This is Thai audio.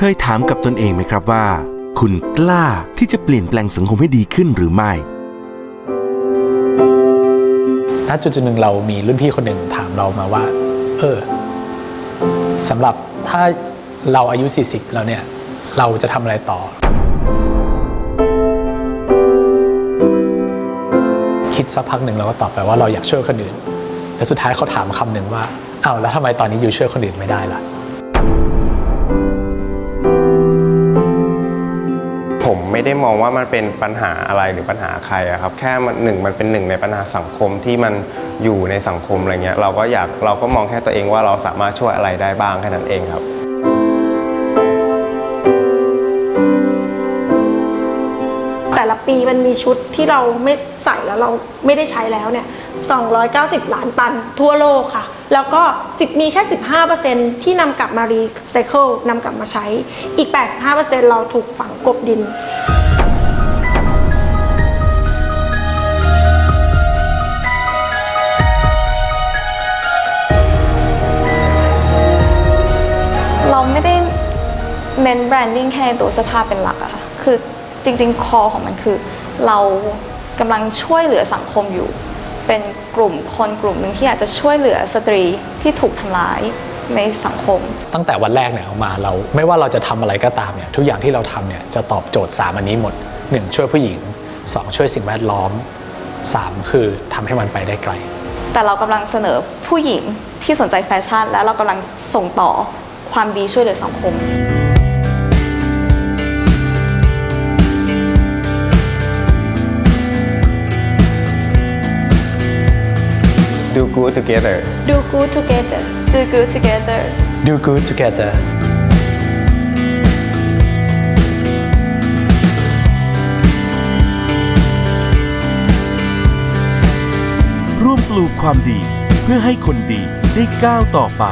เคยถามกับตนเองไหมครับว่า คุณกล้าที่จะเปลี่ยนแปลงสังคมให้ดีขึ้นหรือไม่ณจุดจุดหนึ่งเรามีรุ่นพี่คนหนึ่งถามเรามาว่า เออสำหรับถ้าเราอายุ 40 แล้วเนี่ย เราจะทำอะไรต่อ คิดสักพักหนึ่งเราก็ตอบไปว่าเราอยากช่วยคนอื่น แล้วสุดท้ายเขาถามคำหนึ่งว่าอ้าวแล้วทำไมตอนนี้อยู่ช่วยคนอื่นไม่ได้ล่ะ ไม่ได้มองว่ามันเป็นปัญหาอะไรหรือปัญหาใครอะครับ แค่มันหนึ่งมันเป็นหนึ่งในปัญหาสังคมที่มันอยู่ในสังคมอะไรเงี้ยเราก็อยากเราก็มองแค่ตัวเองว่าเราสามารถช่วยอะไรได้บ้างแค่นั้นเองครับ แต่ละปีมันมีชุดที่เราไม่ใส่แล้วเราไม่ได้ใช้แล้วเนี่ย 290 ล้านตันทั่วโลกค่ะ แล้วก็ 10 มีแค่ 15%ที่นำกลับมารีไซเคิลนำกลับมาใช้ อีก 85%เราถูกฝังกบดินเราไม่ได้เน้นแบรนดิ้งแค่ตัวเสื้อผ้าเป็นหลักอะค่ะ คือ จริง ๆ คอของมันคือ เรากำลังช่วยเหลือสังคมอยู่ เป็นกลุ่มคนกลุ่มหนึ่งที่อยากจะช่วยเหลือสตรีที่ถูกทำร้ายในสังคม ตั้งแต่วันแรกเนี่ยออกมาเรา ไม่ว่าเราจะทำอะไรก็ตามเนี่ยทุกอย่างที่เราทำเนี่ยจะตอบโจทย์ 3 อันนี้หมด 1 ช่วยผู้หญิง 2 ช่วยสิ่งแวดล้อม 3 คือทำให้มันไปได้ไกล แต่เรากำลังเสนอผู้หญิงที่สนใจแฟชั่น และเรากำลังส่งต่อความดีช่วยเหลือสังคม good together Do good together Do good together Do good together ร่วมปลูกความดีเพื่อให้คนดีได้ก้าวต่อไป